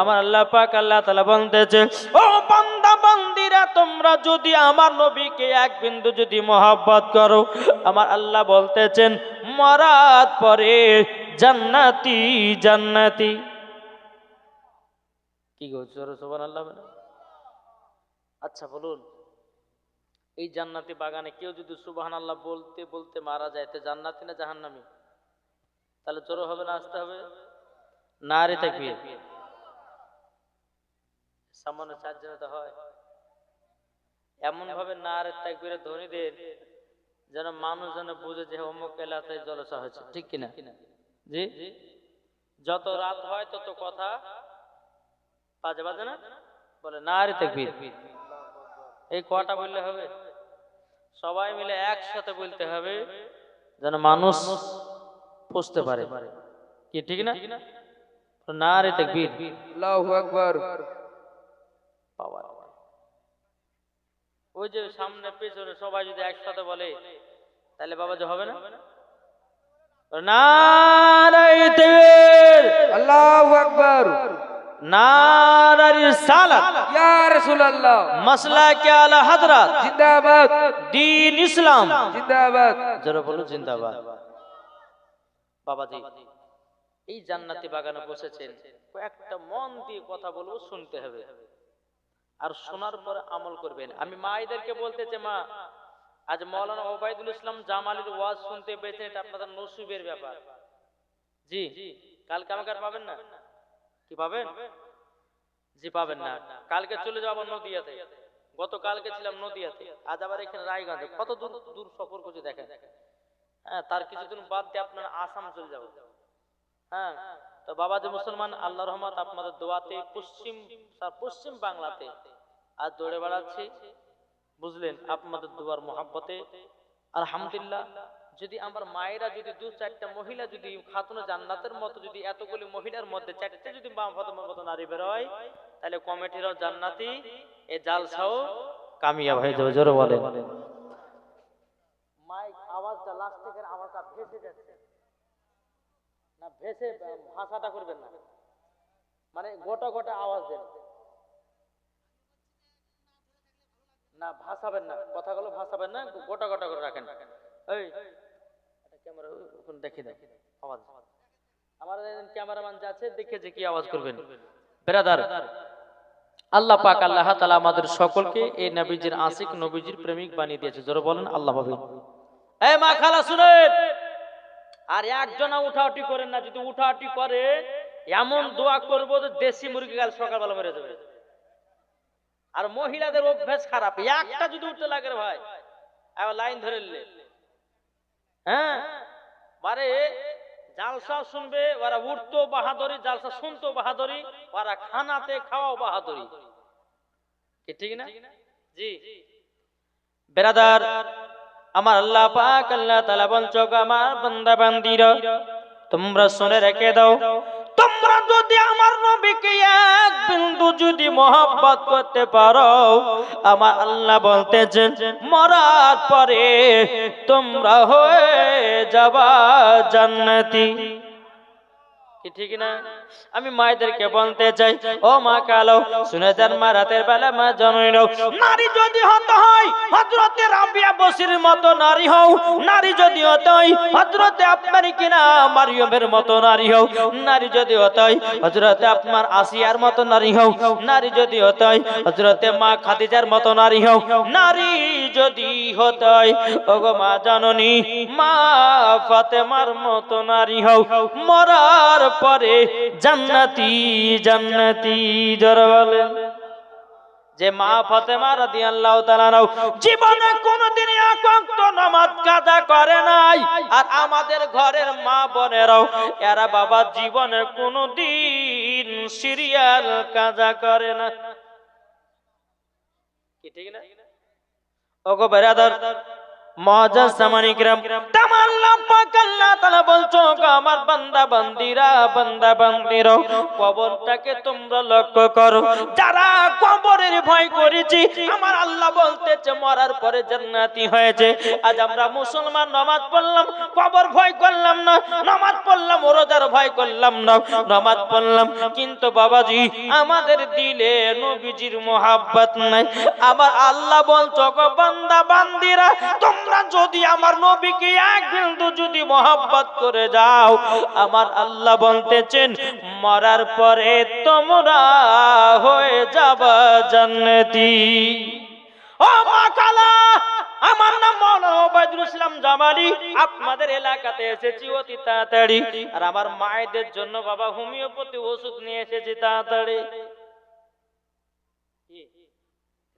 আমার আল্লাহ পাক আল্লাহ তালা বলতেছে, ও বান্দা, বান্দিরা, তোমরা যদি আমার নবীকে এক বিন্দু যদি মহাব্বত করো। আমার আল্লাহ বলতেছেন মরাত পরে জান্নাতি জান্নাতি। কি গো, জোরে সোবান আল্লাহ আচ্ছা বলুন, এই জান্নাতি বাগানে কেউ যদি সুবাহান আল্লাহ বলতে বলতে মারা যায়, তো জান্নাতি না জাহান্নামি? তাহলে জোরো হবে না, আসতে হবে? না রে থাকবি। সামান্য চারজনে তো হয়। এমন ভাবে না রে তাকবীরে ধনীদের যেন মানুষ যেন বুঝে যে অমুক এলাকায় জলসা হয়েছে। ঠিক কিনা? জি? যত রাত হয় তত কথা বাজে বাজে না? বলে না রে তাকবীর। এই কটা বললে হবে? সবাই মিলে একসাথে বলতে হবে যেন মানুষ বুঝতে পারে। কি ঠিক না? না রে তাকবীর। আল্লাহু আকবার। পাওয়ার। ওই যে সামনে পেছনে সবাই যদি একসাথে বলে তাহলে বাবা যে হবে না? নারাই তাকবীর আল্লাহু আকবার। নারাই সালাত। ইয়া রাসূলুল্লাহ। মাসলা কে আলা হযরত। জিন্দাবাদ। দিন ইসলাম। জিন্দাবাদ। যারা বলো জিন্দাবাদ। বাবাজি এই জান্নাতি বাগানে বসেছেন কয়েকটা মন দিয়ে কথা বলব শুনতে হবে। আর শোনার পরে আমল করবেন। আমি মায়েদেরকে বলতেছে মা, আজ মৌলানা ওবায়দুল ইসলাম জামালির ওয়াজ শুনতে পেয়েছেন, এটা আপনাদের নসিবের ব্যাপার। জি, কালকে আমাকে আর পাবেন না? কি পাবেন? জি, পাবেন না। কালকে চলে যাব নদিয়াতে। গত কালকে ছিলাম নদিয়াতে। আজ আবার এখানে রায়গঞ্জে। কত দূর দূর সফর করছে দেখেন। হ্যাঁ তার কিছুদিন বাদ দিয়ে আপনার আসাম চলে যাব। হ্যাঁ তো বাবা যে মুসলমান আল্লাহ রহমত আপনাদের দোয়াতে পশ্চিম পশ্চিম বাংলাতে। আর দৌড়ে বেড়াচ্ছি, বুঝলেন, আপনাদের দোয়ার মোহাব্বতে। আলহামদুলিল্লাহ, যদি আমার মায়েরা যদি দু চারটা মহিলা যদি খাতুন জান্নাতের মতো যদি এতগুলি মহিলার মধ্যে চারটে যদি মতো নারী বেরোয় তাহলে কমিটিরাও জান্নাতি, এ জালসাও কামিয়াব হয়ে যাবে, জোরে বলেন। মাইক আওয়াজটা লাস্ট থেকে আওয়াজটা ভেসে যাচ্ছে। না, ভেসে ভাষাটা করবেন না। মানে গোটা গোটা আওয়াজ দেন। না, ভাসাবেন না। কথাগুলো ভাসাবেন না গোটা গোটা করে রাখেন। এই ক্যামেরা ওখানে দেখে দেখ আওয়াজ। আমার ক্যামেরাম্যান যাচ্ছে দেখে যে কি আওয়াজ করবেন। বেরাদার, আল্লাহ পাক, আল্লাহ তাআলা আমাদের সকলকে এই নবীজির আশিক নবীজির প্রেমিক বানিয়ে দিয়েছে। জোরে বলেন, আল্লাহ পাবে মা খালা, শুনেন। আর একজনা উঠাউটি করেন না যদি উঠাউটি করে এমন দোয়া করব যে দেশি মুরগি কাল সকালবেলা মেরে যাবে। আর মহিলাদের অভ্যাস খারাপ একটা যদি উঠতে লাগে ভাই লাইন ধরে নিলে। হ্যাঁ? বারে জালসা শুনবে ওরা উঠতো বাহাদুরি জালসা শুনতো বাহাদুরি ওরা খানাতে খাওয়াও বাহাদুরি। ঠিক না? জি। বেরাদার আমার আল্লাহ পাক, আল্লাহ তালা বলছো আমার বান্দা বান্দিরা তোমরা শুনে রেখে দাও। তোমরা যদি আমার নবীকে এক বিন্দু যদি মহব্বত করতে পারো, আমার আল্লাহ বলতেছেন, মরার পরে তোমরা হয়ে যাবা জান্নাতি। ঠিক না? আমি মায়েদেরকে বলতে চাই, ও মা কালো, শুনে যান মা রাতের বেলা মা জনইল নারী যদি হতে হয় হজরতে রাবিয়া বসির মতো নারী হও। নারী যদি হতে হয় হজরতে আপনার কিনা মারিয়মের মতো নারী হও। নারী যদি হতে হয় হজরতে আপনার আসিয়ার মতো নারী হও। নারী যদি হতে হয় হজরতে মা খাদিজার মতো নারী হও। নারী যদি হতে হয়, ওগো মা জননী, মা ফাতেমার মতো নারী হও। মরার পরে জান্নাতি জান্নাতি জোর বলেন। যে মা ফাতেমা রাদিয়াল্লাহু তাআলা নাও জীবনে কোনোদিন এক ওয়াক্ত নামাজ কাজা করে নাই। আর আমাদের ঘরের মা বোনেরাও, এরা বাবা জীবনে কোনোদিন সিরিয়াল কাজা করে না। কি ঠিক না? ওগো বেরাদার মুসলমান, নামাজ পড়লাম, কবর ভয় করলাম না, নামাজ পড়লাম ভয় করলাম না, নামাজ পড়লাম। কিন্তু বাবাজি, আমাদের দিলে নবীজির মোহাব্বত নাই। আমার আল্লাহ বলছো বান্দা বান্দিরা, তোমরা যদি আমার নবীকে এক বিন্দু যদি মোহাব্বত করে যাও, আমার আল্লাহ বলতেছেন, মরার পরে তোমরা হয়ে যাবা জান্নাতি। ও মা কালা, আমার নাম মৌলানা ওবায়দুল ইসলাম জামালি, আপনাদের এলাকাতে এসেছি অতি তাড়াতাড়ি, আর আমার মায়েদের জন্য বাবা হোমিওপ্যাথি ওষুধ নিয়ে এসেছি তাড়াতাড়ি।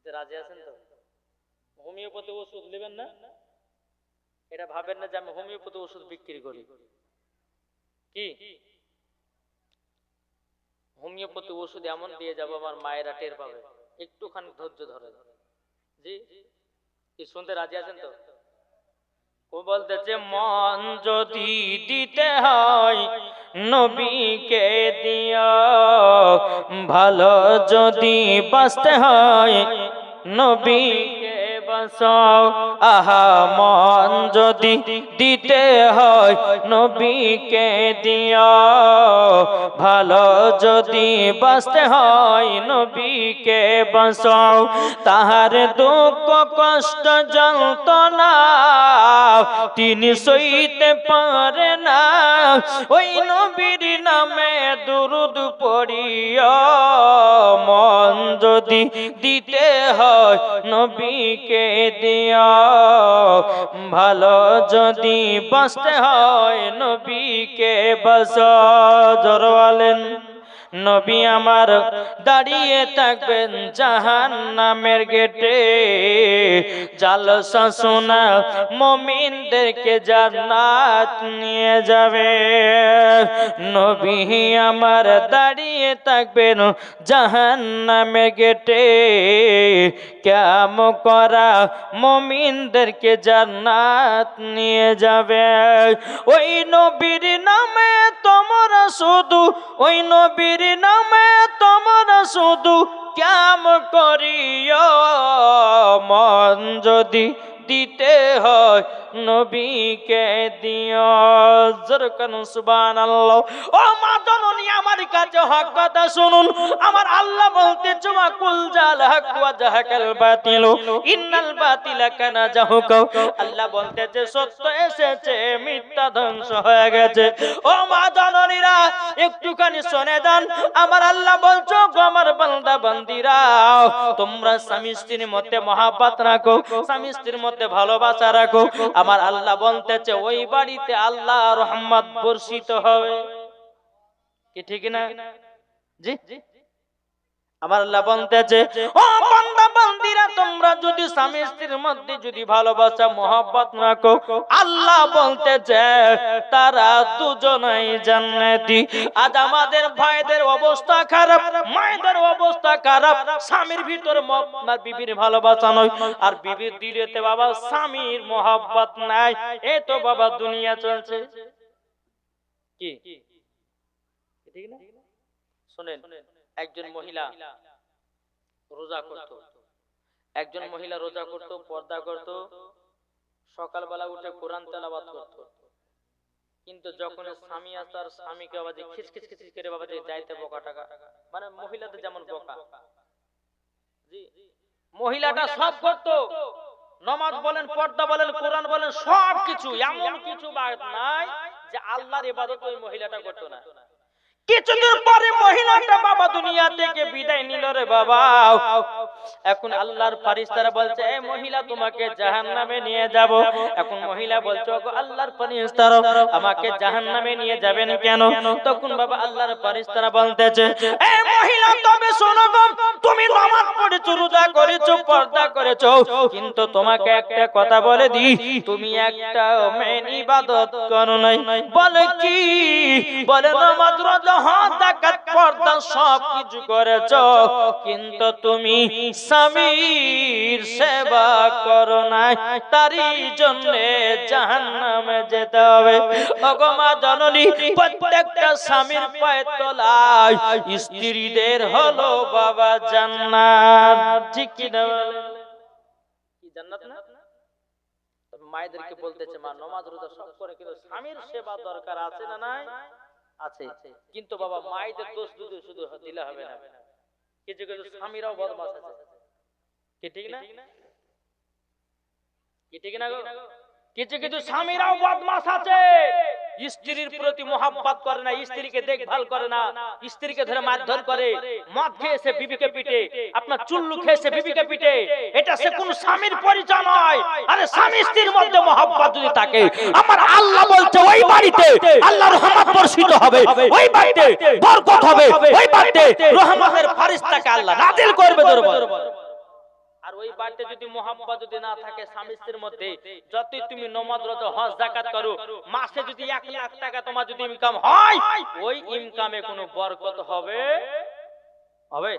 রাজি আছেন তো? হোমিওপ্যাথি ওষুধ নেবেন না? এটা ভাবেন না যে আমি হোমিওপ্যাথি ওষুধ বিক্রি করি। কি? হোমিওপ্যাথি ওষুধ এমন দিয়ে যাব আমার মায়েরা টের পাবে। একটুখানি ধৈর্য ধরে জি? কি শুনতে রাজি আছেন তো? ও বলতেছে মন যদি দিতে হয়, নবীকে দিও। ভালো যদি বাঁচতে হয়, নবীকে বাঁচাও আহা, মন যদি দিতে হয় নবীকে দিও ভালো যদি বাঁচতে হয় নবীকে বাঁচাও। তাহার দুঃখ, কষ্ট, যন্ত্রণা তিনি সইতে পারে না। ওই নবীর নামে দুরুদ পড়িয়া মন যদি দিতে হয় নবীকে দিয়া। ভালো যদি বাঁচতে হয় নবীকে বাস জরওয়ালেন নবী আমার দাঁড়িয়ে থাকবেন জাহান নামের গেটে। জালসা শোনা মমিনদেরকে জান্নাত নিয়ে যাবে। নবী আমার দাঁড়িয়ে থাকবেন জাহান নামের গেটে। কেম করা মমিনদেরকে জান্নাত নিয়ে যাবে। ওই নবীর নামে তোমরা শুধু ওই নবীর নামে তোমরা শুধু কেম করিও মন যদি দিতে হয়, নবীকে দিও। জরকান সুবহানাল্লাহ। ও মা জননী, আমার কাছে হক কথা শুনুন। আমার আল্লাহ বলতে, জমা কুল জাল হক ওয়া জাহাকাল বাতিল। ইন্নাল বাতিলা কানা জাহুক। আল্লাহ বলতেছে সত্য এসেছে, মিথ্যা ধ্বংস হয়ে গেছে। ও মা জননীরা, একটুখানি শুনে যান। আমার আল্লাহ বলছো আমার বান্দা বান্দিরা তোমরা স্বামী স্ত্রীর মধ্যে মহাব্বত রাখো। স্বামী স্ত্রীর মধ্যে ভালোবাসা রাখো। আমার আল্লাহ বলতেছে, ওই বাড়িতে আল্লাহ রহমত বর্ষিত হবে। কি ঠিক না? জি? আমার আল্লাহ বলতেছে তোমরা যদি স্বামী স্ত্রীর মধ্যে যদি ভালোবাসা, মহব্বত রাখো আল্লাহ বলতেছে তারা দুজনেই জান্নাতি। আজ আমাদের ভাইদের অবস্থা খারাপ, মায়েদের অবস্থা খারাপ, স্বামীর ভিতর আপনার বিবির ভালোবাসা নয়। আর বিবির দিলেতে বাবা স্বামীর মহব্বত নাই। এ তো বাবা দুনিয়া চলছে। কি ঠিক না? শুনেন, একজন মহিলা রোজা করত। একজন মহিলা রোজা করত, পর্দা করত, সকালবেলা উঠে কোরআন তেলাবাদ করত। কিন্তু যখন স্বামী আর তার স্বামীকে বাবা যে খিচখিচ খিচখিচ করে বাবা যে যাইতে বোকা টাকা মানে মহিলাদের যেমন বোকা। জি, মহিলাটা সব করতো, নমাজ বলেন, পর্দা বলেন, কোরআন বলেন, সব কিছু এমন কিছু বাদ নাই যে আল্লাহর ইবাদত ওই মহিলাটা করতো না। কিছুদিন পরে মহিলাটা বাবা দুনিয়া থেকে বিদায় নিল রে বাবা। এখন আল্লাহর ফারিস্তারা বলছে এই মহিলা, তোমাকে জাহান্নামে নিয়ে যাব। এখন মহিলা বলছে, ওগো আল্লাহর ফারিস্তারা আমাকে জাহান্নামে নিয়ে যাবেন কেন? তখন বাবা আল্লাহর ফারিস্তারা বলতেছে এই মহিলা, তবে শোনো তুমি নামাজ পড়েছো, রোজা করেছ, পর্দা করেছ। কিন্তু তোমাকে একটা কথা বলে দি তুমি একটা মেন ইবাদত করো নাই। বলে কি? বলে নামাজ রোজা পর্দা সব কিছু করেছ, কিন্তু তুমি স্বামীর সেবা করো নাই, তারই জন্য জাহান্নামে যেতে হবে। ভগমা জননী, প্রত্যেকটা স্বামীর পায়ে তলায় স্ত্রীদের হলো বাবা জান্নাত। ঠিক মায়েদেরকে বলতেছে মা, নমাজ রোজা সব করে, কিন্তু স্বামীর সেবা দরকার আছে না নাই? আছে। কিন্তু বাবা মায়েদের দোষ দুধ শুধু দিলে হবে না। কিছু কিছু স্বামীরাও বদমাস আছে। কি ঠিক না? কি ঠিক না গো? কিছু কিছু স্বামীরাও বদমাস আছে। স্ত্রীর প্রতি মোহাব্বত করে না স্ত্রীকে দেখভাল করে না। স্ত্রীকে ধরে মারধর করে মদ খেয়েছে বিবিকে পিটে। আপনার চুল্লু খেয়েছে বিবিকে পিটে। এটা সে কোন স্বামীর পরিচয় নয়। আরে স্বামী স্ত্রীর মধ্যে মোহাব্বত যদি থাকে। আমার আল্লাহ বলছে ওই বাড়িতে আল্লাহর রহমত বর্ষিত হবে। ওই বাড়িতে বরকত হবে। ওই বাড়িতে রহমতের ফারিস্তাকে আল্লাহ নাজিল করবে দরবার। ওই বাড়িতে যদি মোহাম্মত যদি না থাকে স্বামী স্ত্রীর মধ্যে, যতই তুমি নমাজ, রোজা, হজ জাকাত করো, মাসে যদি এক লাখ টাকা তোমার যদি ইনকাম হয়, ওই ইনকামে কোনো বরকত হবে? হবে?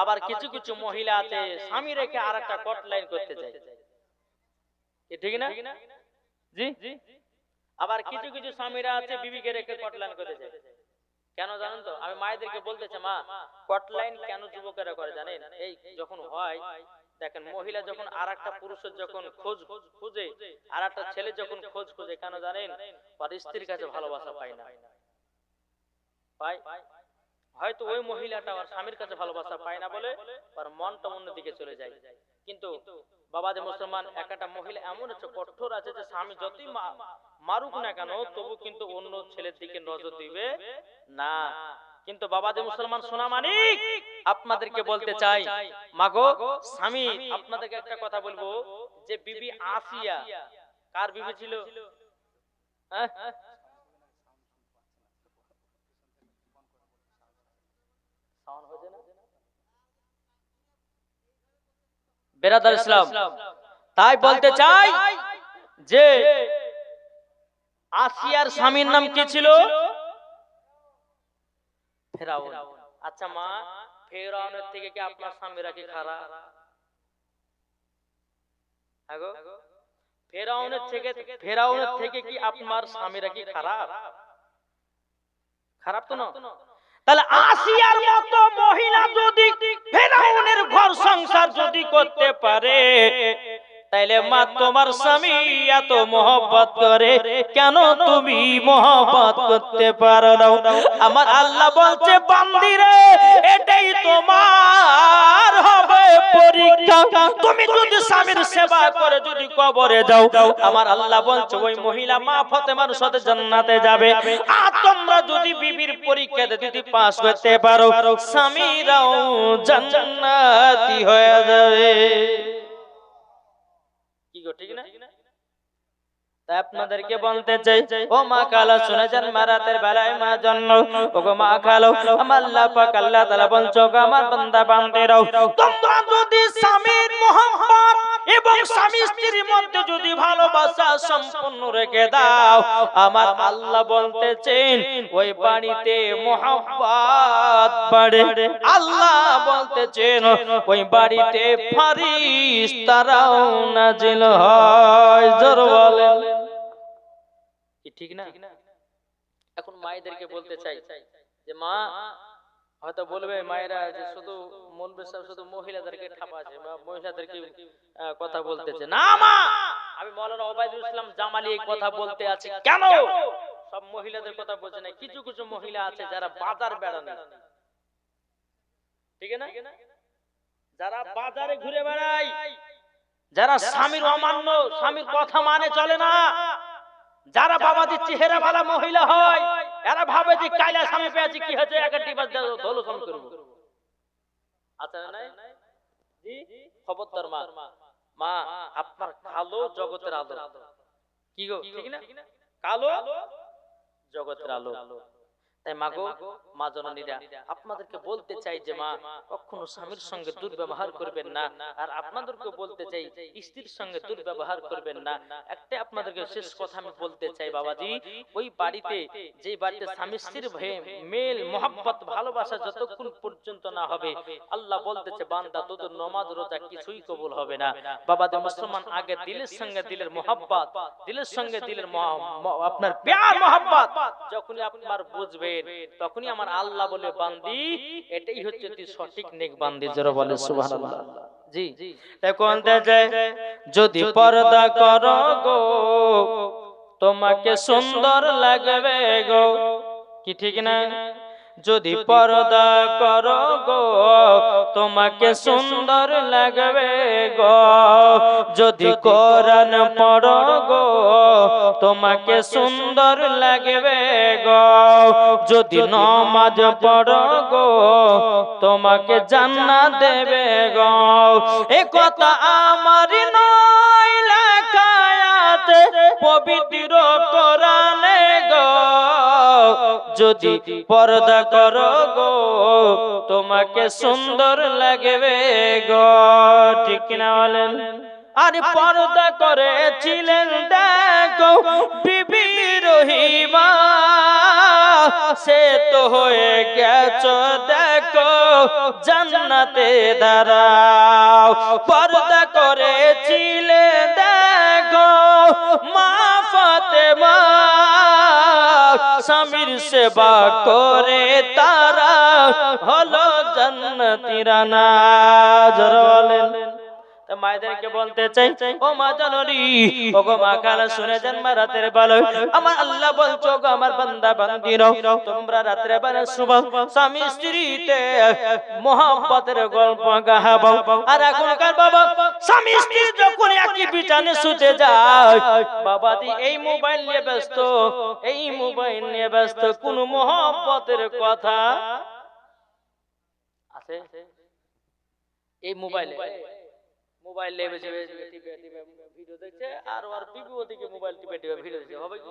আবার কিছু কিছু মহিলা আছে, স্বামী রেখে আর একটা কট লাইন করতে চায় ঠিক না? জি? আবার কিছু কিছু স্বামীরা আছে, বিবিকে রেখে কট লাইন করতে চায় কেন জানেন তো? আমি মায়েদেরকে বলতেছে মা কটলাইন কেন যুবকেরা করে জানেন? এই যখন হয় দেখেন মহিলা যখন আর একটা পুরুষের যখন খোঁজ খুঁজে আর একটা ছেলে যখন খোঁজ খুঁজে কেন জানেন? ওর স্ত্রীর কাছে ভালোবাসা পায় না। পায় হয়তো ওই মহিলাটা ওর স্বামীর কাছে ভালোবাসা পায় না বলে ওর মনটা অন্য দিকে চলে যায়। কিন্তু বাবা যে মুসলমান একটা মহিলা এমন আছে কঠোর আছে যে স্বামী যতই মারুক না কেন তবু কিন্তু অন্য ছেলের দিকে নজর দিবে? না। কিন্তু বাবা যে মুসলমান সোনা মানিক আপনাদেরকে বলতে চাই মাগো স্বামী আপনাদেরকে একটা কথা বলব যে বিবি আসিয়া কার বিবি ছিল? হ্যাঁ? Sound হচ্ছে না? বেরাদার ইসলাম তাই বলতে চাই যে আসিয়ার স্বামীর নাম কি ছিল? ফেরাউন। আচ্ছা মা ফেরাউনের থেকে কি আপনার স্বামীরা কি খারাপ? ফেরাউনের থেকে ফেরাউনের থেকে কি আপনার স্বামীরা কি খারাপ? খারাপ? তো না? তাহলে আসিয়ার তাইলে মা তোমার স্বামী এত মোহব্বত করে কেন তুমি মোহব্বত করতে পারো না? আমার আল্লাহ বলছে বান্দিরে এটাই তোমার হবে পরীক্ষা। তুমি যদি স্বামীর সেবা করে যদি কবরে যাও আমার আল্লাহ বলছে ওই মহিলা মা ফতেমার সাথে জান্নাতে যাবে। আর তোমরা যদি বিবির পরীক্ষাতে যদি পাস করতে পারো স্বামীরাও জান্নাতি হয়ে যাবে। কি গো ঠিক না তাই আপনাদেরকে বলতে চাই ও মা কালো শুনে যান মারাতের বেলায় মা জন্ম ও গো মা কালো আমার পাক আল্লাহ তাআলা বলছো আমার বান্দা তোমরা যদি স্বামীর মোহাম্মত এবং স্বামী স্ত্রীর মধ্যে যদি ভালোবাসা সম্পূর্ণ রেখে দাও আমার আল্লাহ বলতেছেন ওই বাড়িতে মোহাম্মত বাড়ে। আল্লাহ বলতেছেন ওই বাড়িতে ফারিস তারাও নাজিল হয় জোর বলেন। ঠিক না? এখন মায়েদেরকে বলতে চাই যে মা হয়তো বলবে মায়েরা যে শুধু মৌলবী সাহেব শুধু মহিলাদেরকে ঠাপাছে বা মহিলাদেরকে কথা বলতেছে। না মা! আমি মৌলানা ওবায়দুল ইসলাম জামালি এই কথা বলতে আছি কেন? সব মহিলাদের কথা বলছে না। কিছু কিছু মহিলা আছে যারা বাজার বেড়ানো। ঠিক না? যারা বাজারে ঘুরে বেড়ায় যারা স্বামীর অমান্য স্বামীর কথা মানে চলে না। যারা বাবা বাবাজি চেহারা वाला মহিলা হয় এরা ভাবে যে কাইলা স্বামী পেয়েছি কি হয়েছে একটা করব। আচ্ছা না নাই? জি? খবরদার মা। মা আপনার কালো জগতের আলো। কি গো? ঠিক না? কালো জগতের আলো। তাই মাগো মা জননীরা আপনাদেরকে বলতে চাই যে মা কখনো স্বামীর সঙ্গে দুর্ব্যবহার করবেন না আর আপনাদেরকে বলতে চাই স্ত্রীর সঙ্গে দুর্ব্যবহার করবেন না। একটা আপনাদেরকে শেষ কথা আমি বলতে চাই বাবাজি ওই বাড়িতে যে বাড়িতে স্বামী স্ত্রীর মেল মোহাব্বত ভালোবাসা যতক্ষণ পর্যন্ত না হবে আল্লাহ বলতেছে বান্দা তোদের নমাজ রোজা কিছুই কবুল হবে না। বাবাদের মুসলমান আগে দিলের সঙ্গে দিলের মোহাব্বত দিলের সঙ্গে দিলের আপনার প্যার মোহাব্বত যখনই আপনার বুঝবেন তখনই আমার আল্লাহ বলে বান্দি এটাই হচ্ছে তুই সঠিক নেক বান্দি। যারা বলে সুবহানাল্লাহ। জি এখন যদি পর্দা করো গো তোমাকে সুন্দর লাগবে গো। কি ঠিক না? যদি পর্দা করো গো তোমাকে সুন্দর লাগবে গো। যদি কোরআন পড়ো গো তোমাকে সুন্দর লাগবে গো। যদি নমাজ পড়ো গো তোমাকে জান্নাত দেবে গো। এ কথা আমার নয় লেখায়াতে পবিত্র কোরআনে যদি পর্দা করো গো, তোমাকে সুন্দর লাগবে গো। ঠিক না বলেন? আরে পর্দা করেছিলেন দেখো, বিবি রহিমা, সে তো হয়ে গেছ দেখো, জান্নাতে দাঁড়াও। পর্দা করে তারা হলো জান্নাতীরা না মায়েদেরকে বলতে চাই, ও মা জানরি ও গো মা কালা শুনে যান মা রাতের বেলা আমার আল্লাহ বলছো গো আমার বান্দা বান্দির, তোমরা রাতের বেলা শুভ। স্বামী স্ত্রীতে মোহাব্বতের গল্প গাহাবো। আর এখনকার বাবা, স্বামী স্ত্রী যখন একই বিছানে শুতে যায়, বাবা দি, এই মোবাইল নিয়ে ব্যস্ত, এই মোবাইল নিয়ে ব্যস্ত, কোন মোহাব্বতের কথা আছে? এই মোবাইলে। মোবাইল লেবে টিপে টিপে ভিডিও দেখছে, আর ওর বিবি ওদিকে মোবাইল টিপে টিপে ভিডিও দেখছে। হবে কি?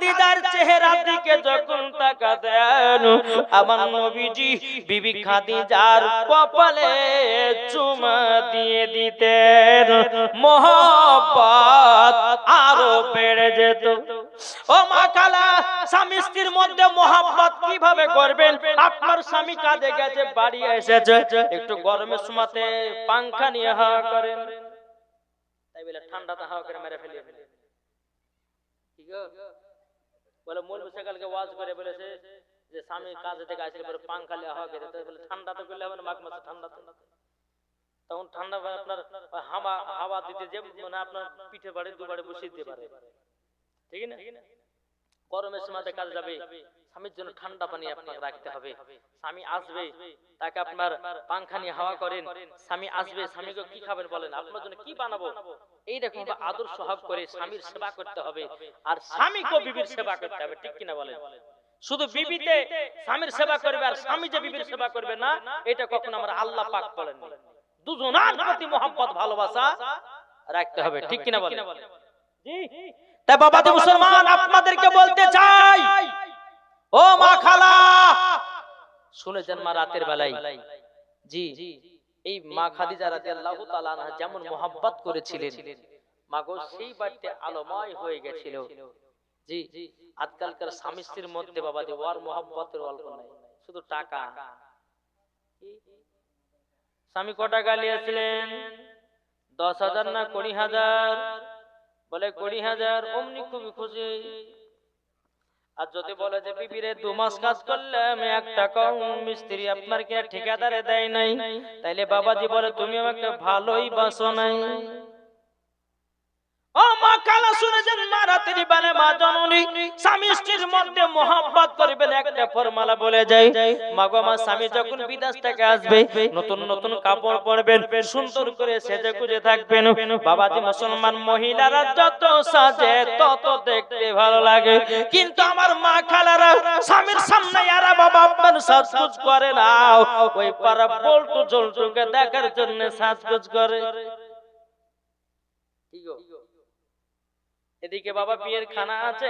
খাদিজার চেহারার দিকে যখন তাকাতেন, আমার নবীজি বিবি খাদিজার কপালে চুমা দিয়ে দিতেন। মোহব্বত আরও বেড়ে যেত। ও মা কালা, স্বামী স্ত্রীর মধ্যে মোহাম্মত কীভাবে করবেন আপনার স্বামী কাজে গেছে, বাড়ি এসেছে। একটু গরমের সময়তে পাংখা নিয়ে হাওয়া করেন। তাই বলে ঠান্ডাতে হাওয়া করে মেরে ফেলিয়ে ফেলে কি গো? বলে মূল কালকে ওয়াজ করে বলেছে যে স্বামী কাজ থেকে আসলে পরে পাংখা লেওয়া গেছে। বলে, ঠান্ডা তো করলে হবে না, মাঘ মাসে ঠান্ডা তখন ঠান্ডা আপনার হাওয়া হাওয়া দিতে যে মানে আপনার পিঠে বাড়ি দুবারে বসিয়ে দিতে পারে। ঠিক না? গরমের সময় কাজে যাবে স্বামীর জন্য ঠান্ডা পানি আপনাকে রাখতে হবে। স্বামী আসবে তাকে আপনার পাংখা নিয়ে হাওয়া করেন। স্বামী আসবে স্বামীকে কি খাবেন বলেন? আপনার জন্য কি বানাবো? এইরকম ভাবে আদর্শ হক করে স্বামীর সেবা করতে হবে। আর স্বামীকে বিবির সেবা করতে হবে ঠিক কিনা বলেন? শুধু বিবিতে স্বামীর সেবা করবে আর স্বামী যে বিবির সেবা করবে না এটা কখনো আমরা আল্লাহ পাক বলেন দুজনার প্রতি মোহাম্মত ভালোবাসা রাখতে হবে ঠিক কিনা বলেন জি মুসলমান, আপনাদেরকে বলতে চাই। ও মা খালা। শুনেছেন মা রাতের বেলায়? জি, এই মা খাদিজা রাদিয়াল্লাহু তাআলা আনহা যেমন মোহাব্বত করেছিলেন, মা গো, সেই বাড়িতে আলোময় হয়ে গেছিল। জি, আজকালকার স্বামী স্ত্রীর মধ্যে বাবাজি ওয়ার মোহাব্বতের অল্প নাই, শুধু টাকা। স্বামী কটা টাকা নিয়েছিলেন দশ হাজার না কুড়ি হাজার? বলে কুড়ি হাজার অমনি খুবই খুশি। আর যদি বলে যে বিবিরে দু মাস কাজ করলে আমি এক টাকা মিস্ত্রি আপনার কিনা ঠিকাদারে দেয় নাই। তাইলে বাবাজি বলে তুমি আমাকে ভালোই বাসো নাই। সুন্দর করে সেজে বাবাজি মুসলমান মহিলারা যত সাজে, তত দেখতে ভালো লাগে। কিন্তু আমার মা খালারা স্বামীর সামনে আরা বাবা সাজগুজ করে না। ওই পাড়া দেখার জন্য সাজগুজ করে। কি গো? এদিকে বাবা বিয়ের খানা আছে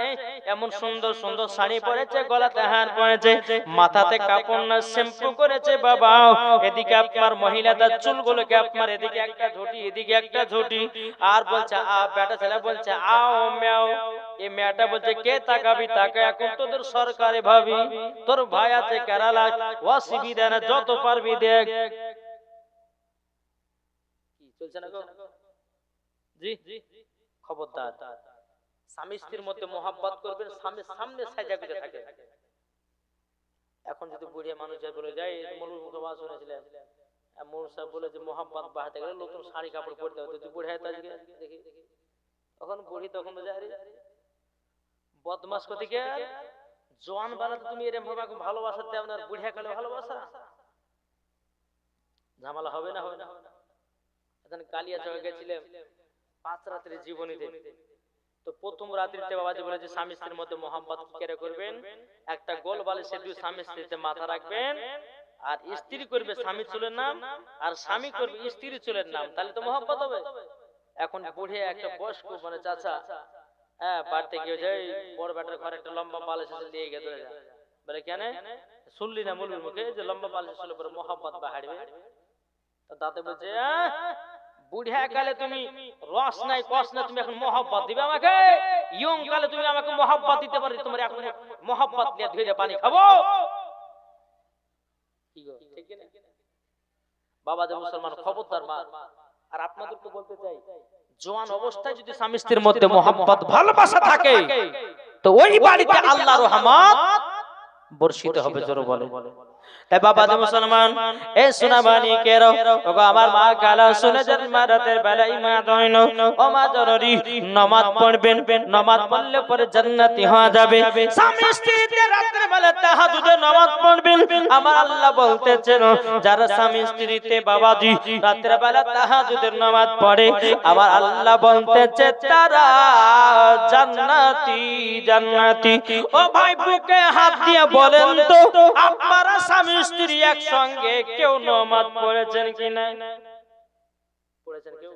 এমন সুন্দর সুন্দর শাড়ি পরেছে গলাতে হার পরেছে মাথাতে কাপড় না শ্যাম্পু করেছে বাবা। এদিকে আপনার মহিলাদের চুলগুলোকে আপনার এদিকে একটা ঝুটি এদিকে একটা ঝুটি। আর বলছে আ বেটা ছেলে বলছে আও ম্যাও এই মেয়েটা বলছে কে তাকাবি তাকে এখন তোদের সরকারে ভাবি তোর ভাই আছে কেরালা অসুবিধা না যত পারবি দেখ। চলছে না গো? জি খবরদার স্বামী স্ত্রীর মধ্যে মোহাব্বত করবেন স্বামীর সামনে সাজা গুজে থাকে। এখন যদি বুড়িয়া মানুষ যায় বলে যায় মনুর মুখে বাস শুনেছিলেন মনুর সাহেব বলে যে বাড়াতে গেলে নতুন শাড়ি কাপড় পরতে তুই তো আজকে দেখি। তখন বুড়ি তখন বোঝা রে বদমাস কতি কে জোয়ান বানাতে তুমি এরম ভাবে ভালোবাসা দেও না বুড়িয়া কালে ভালোবাসা? ঝামেলা হবে না হবে না। এখন কালিয়া চকে গেছিলাম পাঁচ রাত্রের জীবনীতে। প্রথম রাত্রিতে বাবাজি বলে যে স্বামী স্ত্রীর মধ্যে মোহাম্মত কেড়ে করবেন? একটা গোল বালিশে দুই স্বামী স্ত্রীতে মাথা রাখবেন আর স্ত্রী করবে স্বামী চুলের নাম আর স্বামী করবে স্ত্রী চুলের নাম। তাহলে তো মোহাম্মত হবে। এখন বুড়ে একটা বয়স্ক মানে চাচা হ্যাঁ বাড়িতে গিয়ে যায় বড় বেটার ঘরে একটা লম্বা বালিশ দিয়ে গেছে বলে কেন? শুনলি না মুলবির মুখে? যে লম্বা বালিশ শুনলে পরে মোহাম্মত বাহাড়বে তো দাঁতে বলছে "আহ, বুড়িয়া কালে তুমি রস নাই কস নাই তুমি এখন মহব্বত দিবে আমাকে? ইয়ং কালে তুমি আমাকে মহব্বত দিতে পারি তোমার এখন মহব্বত নিয়ে ধুয়ে পানি খাব? কি গো, ঠিক কি না? বাবা যে মুসলমান খবরদার মা। আর আপনাদেরকে বলতে চাই জোয়ান অবস্থায় যদি স্বামী স্ত্রীর মধ্যে মোহাম্মত ভালোবাসা থাকে তো ওই বাড়িতে আল্লাহ রহমত বর্ষিত হবে জোরে বলে। বাবা যে মুসলমান এ সোনাবানি কেরো। ওগো আমার মা কালা শুনে যান মা রাতের বেলায় মা দইন ও মা জনরি নামাজ পড়বেন নামাজ পড়লে পরে জান্নাতি হওয়া যাবে। স্বামী স্ত্রীতে রাতের বেলা তাহাজ্জুদের নামাজ পড়বেন। আমার আল্লাহ বলতেছেন যারা স্বামী স্ত্রীতে বাবাজি রাতের বেলা তাহাজ্জুদের নামাজ পড়ে। আমার আল্লাহ বলতেছে তারা জান্নাতি জান্নাতি। ও ভাই বুকে হাত দিয়ে বলেন তো স্বামী স্ত্রী একসঙ্গে কেউ নামাজ পড়েছেন কি না পড়েছেন কেউ?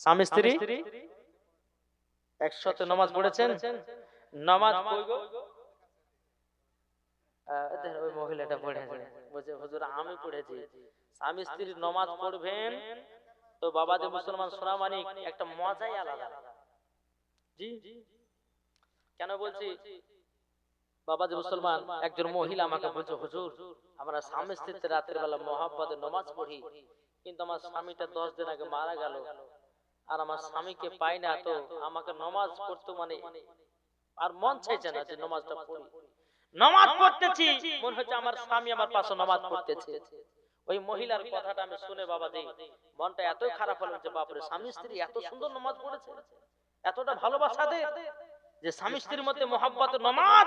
স্বামী স্ত্রী? একসাথে নামাজ পড়েছেন? নামাজ ওই মহিলাটা পড়েছে। বলছে হুজুর আমি পড়েছি। স্বামী স্ত্রী নামাজ পড়বেন? তো বাবা যে মুসলমান সোনামানি একটা মজাই আলাদা। জি। কেন বলছি? বাবা যে মুসলমান একজন মহিলা আমাকে বলছে হুজুর আমরা স্বামী স্ত্রীতে রাতের বেলা মহাব্বতে নামাজ পড়ি কিন্তু আমার স্বামীটা দশ দিন আগে মারা গেল। আর আমার স্বামীকে পাই না তো আমাকে নামাজ পড়তে মানে আর মন চাইছে না যে নামাজটা পড়ি। নামাজ পড়তেছি মনে হচ্ছে আমার স্বামী আমার পাশে নামাজ পড়তেছে। ওই মহিলার কথাটা আমি শুনে বাবা দেই মনটা এতই খারাপ হলো যে বাপরে স্বামী স্ত্রী এত সুন্দর নামাজ পড়েছে। এতটা ভালোবাসা দে যে স্বামী স্ত্রীর মধ্যে মোহাব্বত নামাজ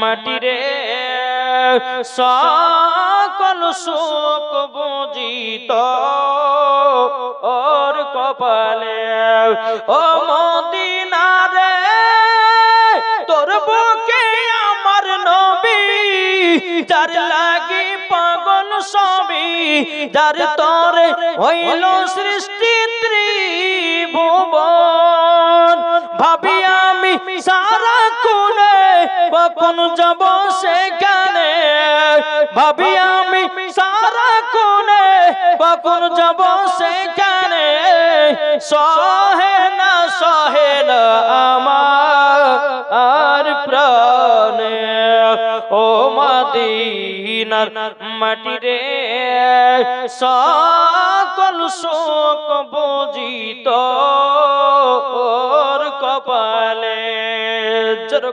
মাটি রে সকল শোক বুঝিত। ওর কপালে, ও মদিনারে, তোর বুকে আমার নবী, যার লাগি পাগল সবই যার তরে হইল সৃষ্টি ত্রিভুবন। ভাবি আমি সারা কোনে কখন যাব সেখানে? ভাবি আমি সারা কোনে কখন যাব সেখানে? সহে না সহে না আমার প্রাণে। ও মাদিনার মাটি রে, সকল শোক বুঝিত।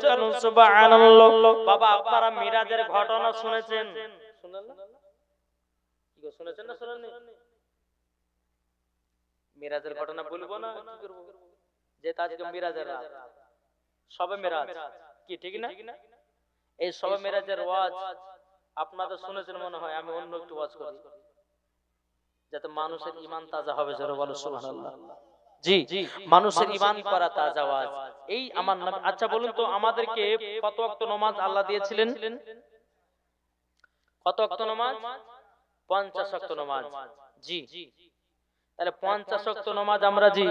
যেরকম সুবহানাল্লাহ। বাবা আপনারা মিরাজের ঘটনা শুনেছেন? শুনলেন না কি শুনেছেন না শুনেননি? মিরাজের ঘটনা বলব না? কি করব যেহেতু আজকে মিরাজের রাত। সবে মিরাজ। কি ঠিক না? এই সবে মিরাজের ওয়াজ আপনাদের শুনেছেন মনে হয় আমি অন্য একটু ওয়াজ করি। যাতে মানুষের ইমান তাজা হবে জোরে বলো সুবহানাল্লাহ। জি মানুষের ইমান করা তাজা ওয়াজ। এই আমার নবী আচ্ছা বলুন তো আমাদেরকে কত ওয়াক্ত নামাজ আল্লাহ দিয়েছিলেন? কত ওয়াক্ত নামাজ? পঞ্চাশ ওয়াক্ত নামাজ। জি। তাহলে পঞ্চাশ ওয়াক্ত নামাজ আমরা জি।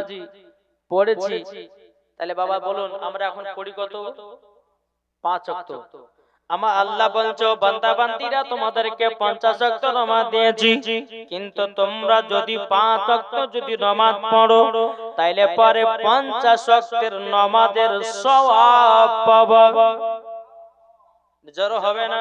পড়েছি। তাহলে বাবা বলুন আমরা এখন পড়ি কত? পাঁচ ওয়াক্ত। আমার আল্লাহ বলছো বান্দা বান্দিরা তোমাদেরকে পঞ্চাশ অক্ত নমা দিয়েছি। কিন্তু তোমরা যদি পাঁচ অক্ত যদি নমাজ পড়ো, তাইলে পরে পঞ্চাশ অক্তের নমাদের সওয়াব পাবা। জড়ো হবে না?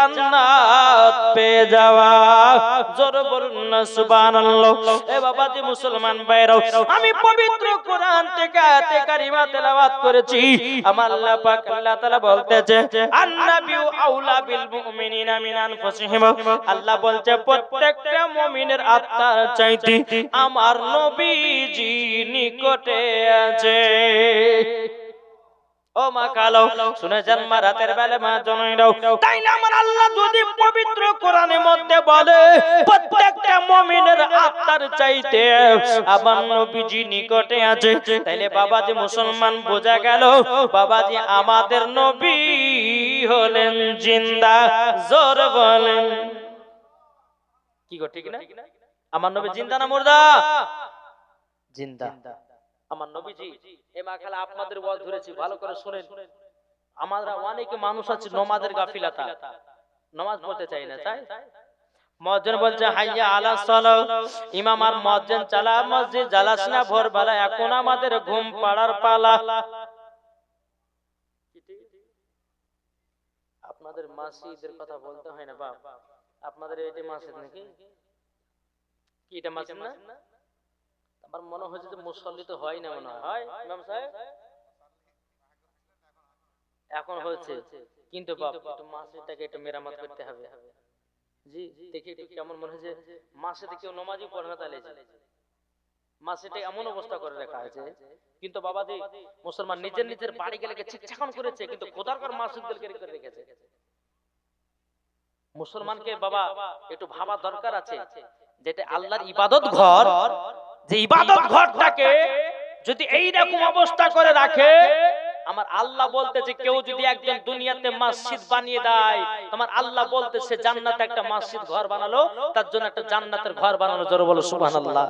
জান্নাত পেয়ে যাওয়া। জোর বলুন না, সুবহানাল্লাহ। এ বাবাজি মুসলমান ভাইরাও, আমি পবিত্র কোরআন থেকে আয়াতে কারিমা তেলাওয়াত করেছি। আমার আল্লাহ পাক আল্লাহ তাআলা বলতেছে আন্নাবিউ আউলা বিল মুমিনিনা মিন আনফুসিহিম। আল্লাহ বলছে, প্রত্যেকটা মুমিনের আত্মার চাইতে আমার নবীজি নিকটে আছে। ও মা কালো শুনেছেন মা রাতের বেলা মা জনইরাও তাইলে আমার আল্লাহ যদি পবিত্র কোরআনের মধ্যে বলে প্রত্যেকটা মুমিনের আত্মার চাইতে আমার নবীজি নিকটে আছে। তাইলে বাবাজি মুসলমান বোঝা গেল বাবাজি আমাদের নবী হলেন জিন্দা জোর বলেন। কি গো ঠিক না? আমার নবী জিন্দা না মুর্দা? জিন্দা। আমার নবীজি এ মাখালা আপনাদের ওয়াজ ধরেছি ভালো করে শুনেন। আমরা অনেক মানুষ আছে নমাজের গাফিলাতা। নমাজ পড়তে চাই না তাই মসজিদ বলছে হাইয়া আলা সালাহ। ইমাম আর মসজিদ চালা মসজিদ জ্বালাস না ভোরবেলা এখন আমাদের ঘুম পাড়ার পালা। আপনাদের মাসিদের কথা বলতে হয় না বাপ? আপনাদের এটা মাসিদ নাকি? কি এটা মাসিদ না? আমার মনে হয়েছে যে মুসল্লি তো হয় না মনে হয়। হয় ইমাম সাহেব? এখন হয়েছে। কিন্তু বাপ একটু মাসিটাকে একটু মেরামত করতে হবে। জি দেখি একটু কেমন মনে হয়েছে। মাসিতে কেউ নমাজই পড়ে না তাহলে। মাসিটা এমন অবস্থা করে রাখা কিন্তু বাবা দি মুসলমান নিজের নিজের বাড়ি গেলে চিকচাকন করেছে কিন্তু খোদারকার মাসিদদেরকে করে রেখেছে। মুসলমানকে বাবা একটু ভাবা দরকার আছে যেটা আল্লাহর ইবাদত ঘর। যে ইবাদত ঘরটাকে যদি এই রকম অবস্থা করে রাখে, আমার আল্লাহ বলতেছে, কেউ যদি একজন দুনিয়াতে মসজিদ বানিয়ে দেয় আমার আল্লাহ বলতেছে, জান্নাতে একটা মসজিদ ঘর বানালো, তার জন্য একটা জান্নাতের ঘর বানানো, জোর বলো, সুবহানাল্লাহ।